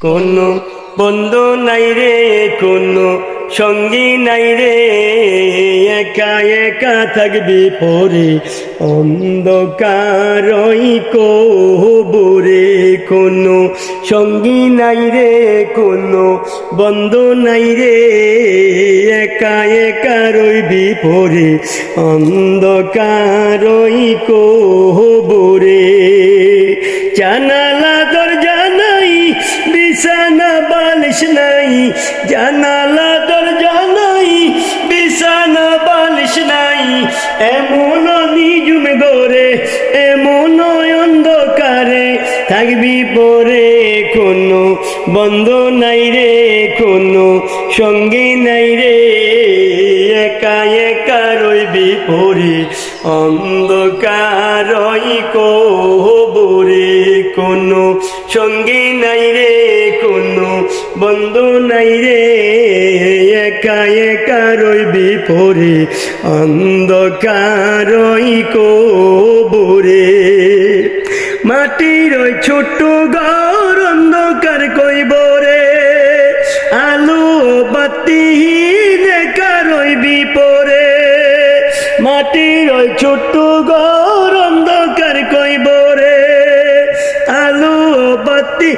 কোনো বন্ধু নাই রে, কোনো সঙ্গী নাই রে। একা একা থাকবি পরে, অন্ধকারই কবরে। কোনো সঙ্গী নাই রে, কোনো বন্ধু নাই রে। একা একা রইবি পরে, অন্ধকারই কবরে। জানালা জানালা দরজা নাই, বিছানা বালিশ নাই। এমন নিজুম গরে এমন অন্ধকারে থাকবি পরে কোনো বন্ধ নাই রে, কোনো সঙ্গী নাই রে। একা একা রইবি পরে অন্ধকারই কবরে কোনো সঙ্গী নাই রে কোনো বন্ধু নাই রে, একা একা রইবি পরে অন্ধকারই কবরে। মাটির ওই ছোট্ট ঘর অন্ধকার কইব রে, আলো বাতি দেখা রইবি পরে। মাটির ওই ছোট্ট ঘর অন্ধকার কইব রে, আলো বাতি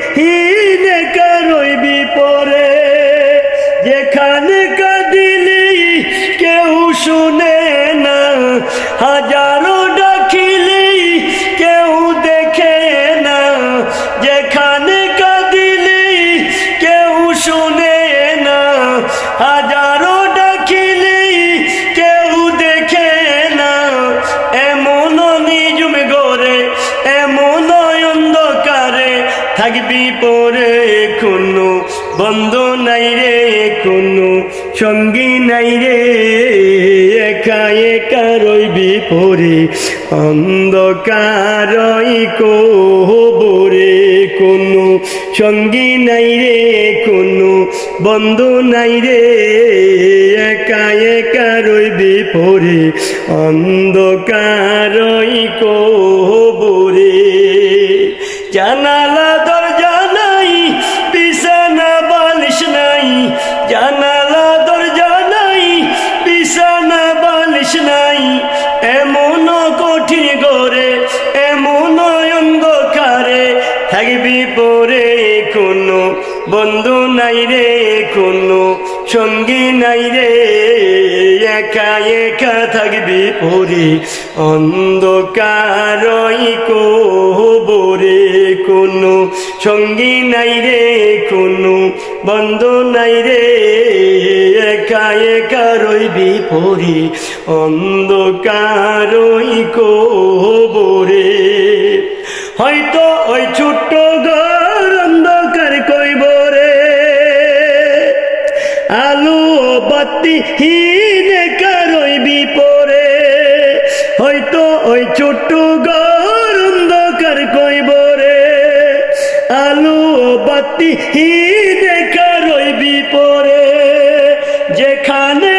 পরে কোনো বন্ধ নাই রে কোনো সঙ্গী নাই রে, একা একা রইবি পরে, অন্ধকারই কবরে কোনো, সঙ্গী নাই রে কোনো বন্ধু নাই রে, একা একা রইবি পরে, অন্ধকারই কবরে। জানালা থাকবি পরে কোনো বন্ধু নাই রে, কোনো সঙ্গী নাই রে। একা একা থাকবি পরে, অন্ধকারই কবরে কোনো সঙ্গী নাই রে, কোনো বন্ধু নাই রে। একা একা রইবি পরে, অন্ধকারই কবরে হয়তো ওই ছোট্ট ঘর অন্ধকার কইব রে। আলু বাতি হিনে কারইবি পরে হয়তো ওই ছোট্ট ঘর অন্ধকার কইব রে। আলু বাতি হিনে কারইবি পরে যেখানে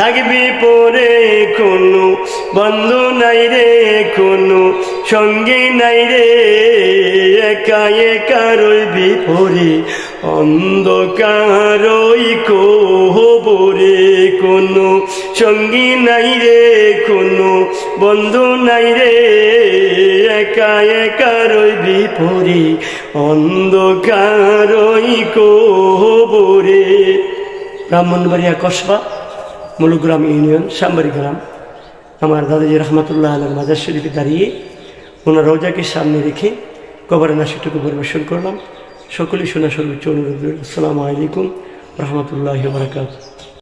থাকবি পরে কোনো বন্ধু নাই রে, কোনো সঙ্গী নাই রে। একা একা রইবি পরে, অন্ধকারই কবরে কোনো সঙ্গী নাই রে, কোনো বন্ধু নাই রে। একা একা রইবি পরে, অন্ধকারই কবরে ব্রাহ্মণবাড়িয়া কসবা। মুলুগ্রাম ইউনিয়ন শ্যামবাড়ি গ্রাম। আমার দাদাজি রহমতুল্লাহ আলম মাজার শরীফে দাঁড়িয়ে ওনার রোজাকে সামনে রেখে কবর নাশিটুকু পরিবেশন করলাম। সকলে শোনা সর্বোচ্চ অনুরোধ আসসালামু আলাইকুম রহমতুল্লাহ বারকাত